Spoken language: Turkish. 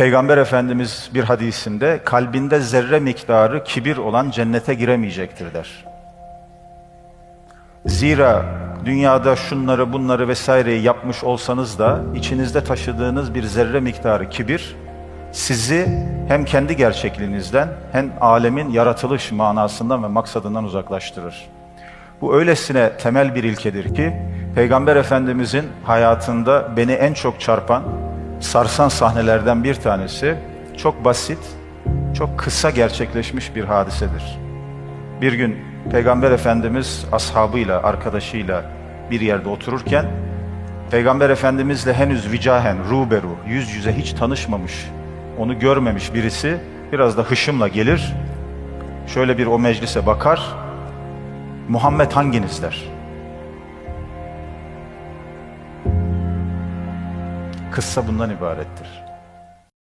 Peygamber Efendimiz bir hadisinde kalbinde zerre miktarı kibir olan cennete giremeyecektir der. Zira dünyada şunları bunları vesaireyi yapmış olsanız da içinizde taşıdığınız bir zerre miktarı kibir sizi hem kendi gerçekliğinizden hem alemin yaratılış manasından ve maksadından uzaklaştırır. Bu öylesine temel bir ilkedir ki Peygamber Efendimizin hayatında beni en çok çarpan, sarsan sahnelerden bir tanesi çok basit, çok kısa gerçekleşmiş bir hadisedir. Bir gün Peygamber Efendimiz ashabıyla, arkadaşıyla bir yerde otururken Peygamber Efendimizle henüz vicahen, ruberu, yüz yüze hiç tanışmamış, onu görmemiş birisi biraz da hışımla gelir, şöyle bir o meclise bakar, Muhammed hanginiz der. Kıssa bundan ibarettir.